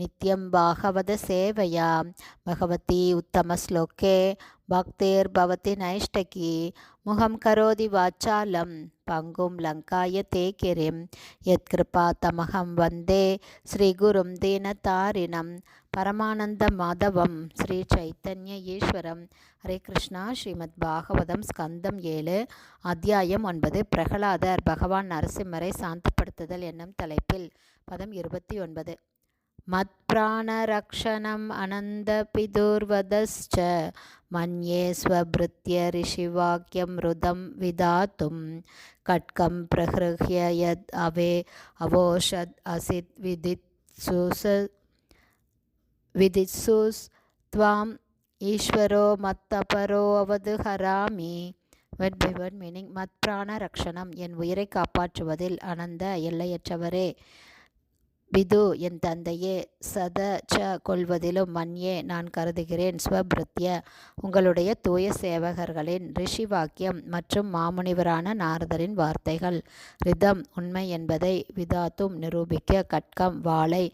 நித்யம் பாகவத சேவையா பகவதி உத்தமஸ்லோகே பக்தேர்பவதி நைஷ்டகி. முகம் கரோதி வாச்சாலம். பங்கும் லங்காய தே எத் கிருபா தமகம் வந்தே. ஸ்ரீகுரும் தீனதாரிணம் பரமானந்த மாதவம். ஸ்ரீ சைத்தன்ய ஈஸ்வரம். ஹரே கிருஷ்ணா. ஸ்ரீமத் பாகவதம் ஸ்கந்தம் ஏழு. அத்தியாயம் ஒன்பது. பிரகலாதர் பகவான் நரசிம்மரை சாந்தப்படுத்துதல் என்னும் தலைப்பில். பதம் இருபத்தி ஒன்பது. मत्प्राणरक्षणम् अनन्दपिदुर्वदश्च मन्ये स्वभृत्य ऋषिवाक्यं रुदं विधातुं कट्कं प्रहृह्य यद् अवे अवोषद् असित् विदित्सुस विदित्सुस् त्वाम् ஈஸ்வரோ மத்தபரோ அவது ஹராமி வெட் பை வெட் மீனிங் மத்பிராண ரக்ஷணம் என் உயிரை காப்பாற்றுவதில் அனந்த எல்லையற்றவரே விது என் தந்தையே சத ச கொள்வதிலும் மன்யே நான் கருதுகிறேன். ஸ்வபிருத்ய உங்களுடைய தூய சேவகர்களின் ரிஷி வாக்கியம் மற்றும் மாமுனிவரான நாரதரின் வார்த்தைகள். ரிதம் உண்மை என்பதை விதாத்தும் நிரூபிக்க கட்கம் வாளை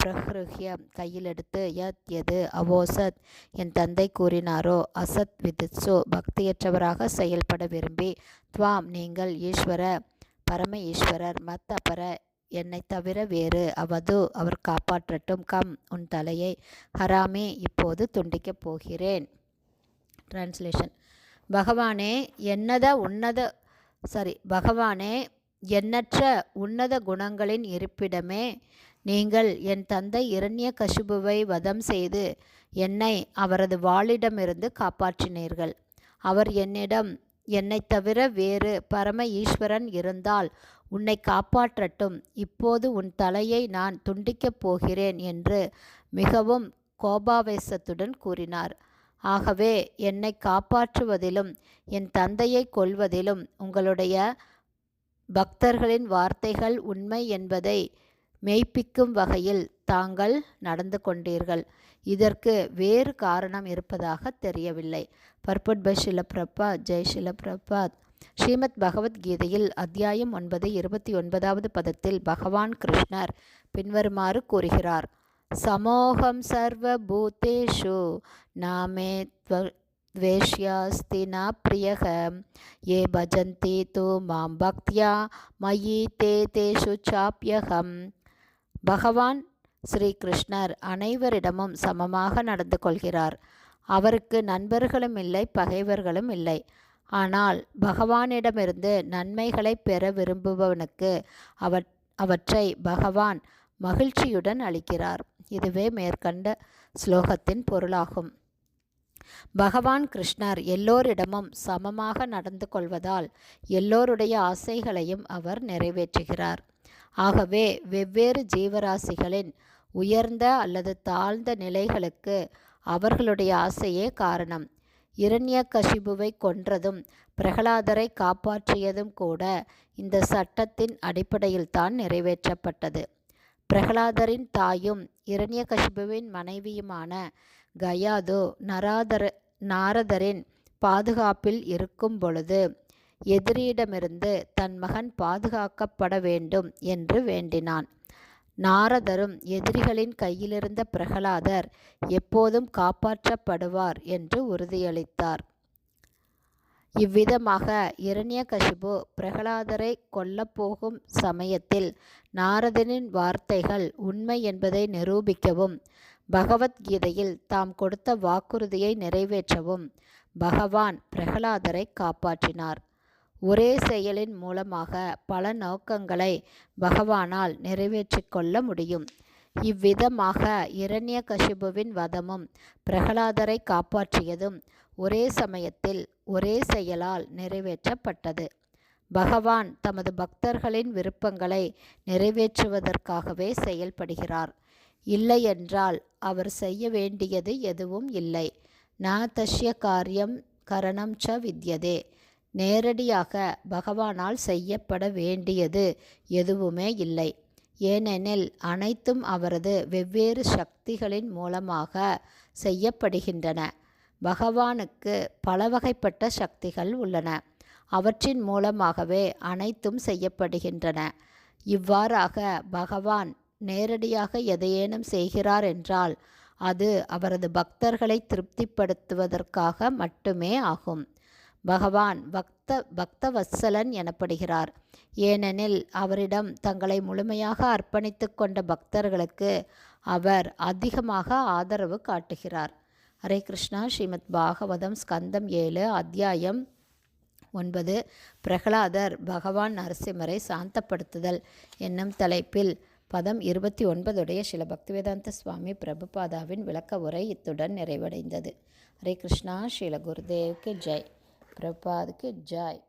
பிரஹ்ருஹ்ய கையிலெடுத்து யத் எது அவோசத் என் தந்தை கூறினாரோ அசத் விதித்சு பக்தியற்றவராக செயல்பட விரும்பி துவாம் நீங்கள் ஈஸ்வர பரம ஈஸ்வரர் மத்தபர என்னை தவிர வேறு. அவது அவர் காப்பாற்றட்டும். கம் உன் தலையை ஹராமே இப்போது துண்டிக்கப் போகிறேன். டிரான்ஸ்லேஷன் பகவானே என்னத உன்னத சாரி பகவானே எண்ணற்ற உன்னத குணங்களின் இருப்பிடமே நீங்கள் என் தந்தை இரண்ய கசுபுவை வதம் செய்து என்னை அவரது வாளிடமிருந்து காப்பாற்றினீர்கள். அவர் என்னிடம் என்னை தவிர வேறு பரம ஈஸ்வரன் இருந்தால் உன்னை காப்பாற்றட்டும். இப்போது உன் தலையை நான் துண்டிக்கப் போகிறேன் என்று மிகவும் கோபாவேசத்துடன் கூறினார். ஆகவே என்னை காப்பாற்றுவதிலும் என் தந்தையை கொல்வதிலும் உங்களுடைய பக்தர்களின் வார்த்தைகள் உண்மை என்பதை மெய்ப்பிக்கும் வகையில் தாங்கள் நடந்து கொண்டீர்கள். இதற்கு வேறு காரணம் இருப்பதாக தெரியவில்லை. பர்பட் பை ஷிலப்பிரபாத் ஜெய் ஷிலப்பிரபாத் ஸ்ரீமத் பகவத்கீதையில் அத்தியாயம் ஒன்பது இருபத்தி ஒன்பதாவது பதத்தில் பகவான் கிருஷ்ணர் பின்வருமாறு கூறுகிறார் சமோகம் சர்வ பூதேஷு நாமே द्वेष्यास्ति न प्रियः ये भजन्ति तु मां भक्त्या मयि ते तेषु चाप्यहम् பகவான் ஸ்ரீ கிருஷ்ணர் அனைவரிடமும் சமமாக நடந்து கொள்கிறார் அவருக்கு நண்பர்களும் இல்லை பகைவர்களும் இல்லை ஆனால் பகவானிடமிருந்து நன்மைகளை பெற விரும்புபவனுக்கு அவ அவற்றை பகவான் மகிழ்ச்சியுடன் அளிக்கிறார். இதுவே மேற்கண்ட ஸ்லோகத்தின் பொருளாகும். பகவான் கிருஷ்ணர் எல்லோரிடமும் சமமாக நடந்து கொள்வதால் எல்லோருடைய ஆசைகளையும் அவர் நிறைவேற்றுகிறார். ஆகவே வெவ்வேறு ஜீவராசிகளின் உயர்ந்த அல்லது தாழ்ந்த நிலைகளுக்கு அவர்களுடைய ஆசையே காரணம். இரண்யகசிபுவை கொன்றதும் பிரகலாதரை காப்பாற்றியதும் கூட இந்த சட்டத்தின் அடிப்படையில்தான் நிறைவேற்றப்பட்டது. பிரகலாதரின் தாயும் இரண்யகசிபுவின் மனைவியுமான கயாது நராதர நாரதரின் பாதுகாப்பில் இருக்கும் பொழுது எதிரியிடமிருந்து தன் மகன் பாதுகாக்கப்பட வேண்டும் என்று வேண்டினான். நாரதரும் எதிரிகளின் கையிலிருந்த பிரகலாதர் எப்போதும் காப்பாற்றப்படுவார் என்று உறுதியளித்தார். இவ்விதமாக இரண்யகசிபு பிரகலாதரை கொல்லப்போகும் சமயத்தில் நாரதனின் வார்த்தைகள் உண்மை என்பதை நிரூபிக்கவும் பகவத்கீதையில் தாம் கொடுத்த வாக்குறுதியை நிறைவேற்றவும் பகவான் பிரகலாதரை காப்பாற்றினார். ஒரே செயலின் மூலமாக பல நோக்கங்களை பகவானால் நிறைவேற்றிக் கொள்ள முடியும். இவ்விதமாக இரண்ய கசிபுவின் வதமும் பிரகலாதரை காப்பாற்றியதும் ஒரே சமயத்தில் ஒரே செயலால் நிறைவேற்றப்பட்டது. பகவான் தமது பக்தர்களின் விருப்பங்களை நிறைவேற்றுவதற்காகவே செயல்படுகிறார். இல்லையென்றால் அவர் செய்ய வேண்டியது எதுவும் இல்லை. ந தஷ்ய காரியம் கரணம் ச வித்யதே. நேரடியாக பகவானால் செய்யப்பட வேண்டியது எதுவுமே இல்லை. ஏனெனில் அனைத்தும் அவரது வெவ்வேறு சக்திகளின் மூலமாக செய்யப்படுகின்றன. பகவானுக்கு பல வகைப்பட்ட சக்திகள் உள்ளன. அவற்றின் மூலமாகவே அனைத்தும் செய்யப்படுகின்றன. இவ்வாறாக பகவான் நேரடியாக எதையேனும் செய்கிறார் என்றால் அது அவரது பக்தர்களை திருப்திப்படுத்துவதற்காக மட்டுமே ஆகும். பகவான் பக்த பக்தவத்சலன் எனப்படுகிறார். ஏனெனில் அவரிடம் தங்களை முழுமையாக அர்ப்பணித்து கொண்ட பக்தர்களுக்கு அவர் அதிகமாக ஆதரவு காட்டுகிறார். ஹரே கிருஷ்ணா ஸ்ரீமத் பாகவதம் ஸ்கந்தம் ஏழு அத்தியாயம் ஒன்பது பிரகலாதர் பகவான் நரசிம்மரை சாந்தப்படுத்துதல் என்னும் தலைப்பில் பதம் இருபத்தி ஒன்பதுடைய சில பக்திவேதாந்த சுவாமி பிரபுபாதாவின் விளக்க உரை இத்துடன் நிறைவடைந்தது. ஹரே கிருஷ்ணா ஸ்ரீல குருதேவ்க்கு ஜெய். பிரபாதுக்கு ஜெய்